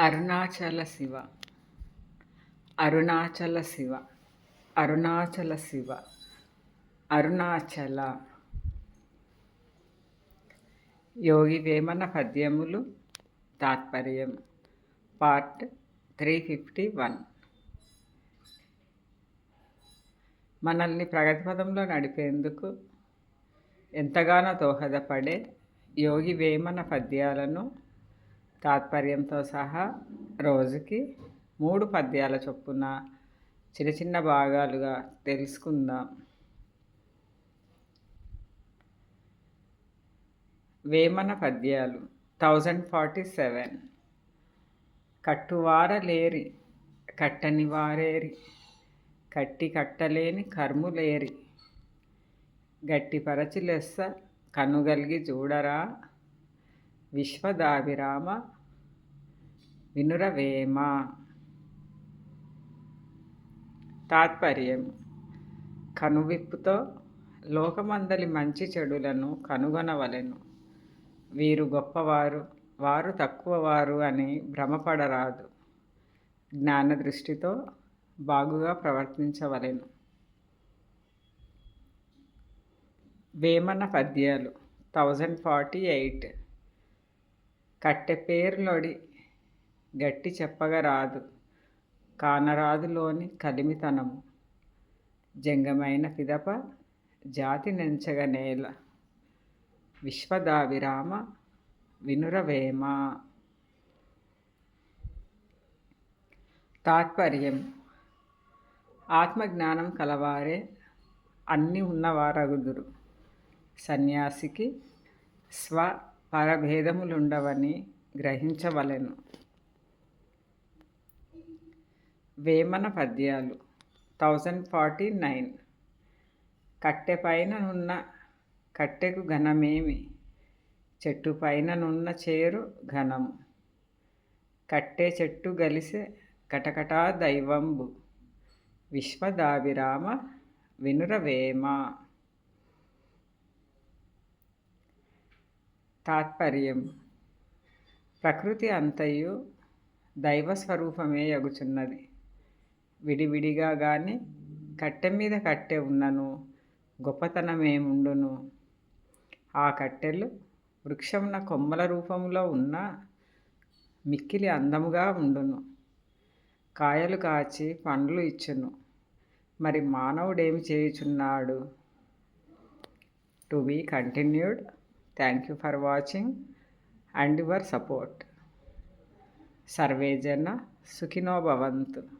అరుణాచల శివ. అరుణాచల శివ. అరుణాచల శివ. అరుణాచల. యోగి వేమన పద్యములు. తాత్పర్యం. Part three fifty one. మనల్ని ప్రగతి పదంలో నడిపేందుకు ఎంతగానో దోహదపడే యోగి వేమన పద్యాలను తాత్పర్యంతో సహా రోజుకి మూడు పద్యాల చొప్పున చిన్న చిన్న భాగాలుగా తెలుసుకుందాం. వేమన పద్యాలు థౌజండ్ ఫార్టీ సెవెన్. కట్టువారలేరి కట్టని వారేరి కట్టి కట్టలేని కర్ములేరి. గట్టిపరచి లెస్స కనుగలిగి చూడరా విశ్వదాభిరామ వినురవేమ తాత్పర్యం. కనువిప్పుతో లోకమందలి మంచి చెడులను కనుగొనవలెను. వీరు గొప్పవారు వారు తక్కువవారు అని భ్రమపడరాదు. జ్ఞాన దృష్టితో బాగుగా ప్రవర్తించవలెను. వేమన పద్యాలు. Thousand forty eight. కట్టె పేరులోడి గట్టి చెప్పగా రాదు. కానరాదులోని కలిమితనము జంగమైన పిదప జాతి నెంచగ నేల. విశ్వదావిరామ వినురవేమ. తాత్పర్యం. ఆత్మజ్ఞానం కలవారే అన్నీ ఉన్నవారగుదురు. సన్యాసికి స్వ పరభేదములుండవని గ్రహించవలెను. వేమన పద్యాలు. Thousand forty nine. కట్టె పైననున్న కట్టెకు ఘనమేమి? చెట్టు పైననున్న చేరు ఘనము. కట్టె చెట్టు గలిసే కటకటా దైవంబు. విశ్వదాభిరామ వినురవేమ తాత్పర్యం. ప్రకృతి అంతయు దైవస్వరూపమే ఎగుచున్నది. విడివిడిగా కానీ కట్టె మీద కట్టె ఉన్నను గొప్పతనమేముండును. ఆ కట్టెలు వృక్షమున కొమ్మల రూపంలో ఉన్న మిక్కిలి అందముగా ఉండును. కాయలు కాచి పండ్లు ఇచ్చును. మరి మానవుడేమి చేయుచున్నాడు? To be continued. Thank you for watching and your support. సర్వేజన సుఖినో భవంతు.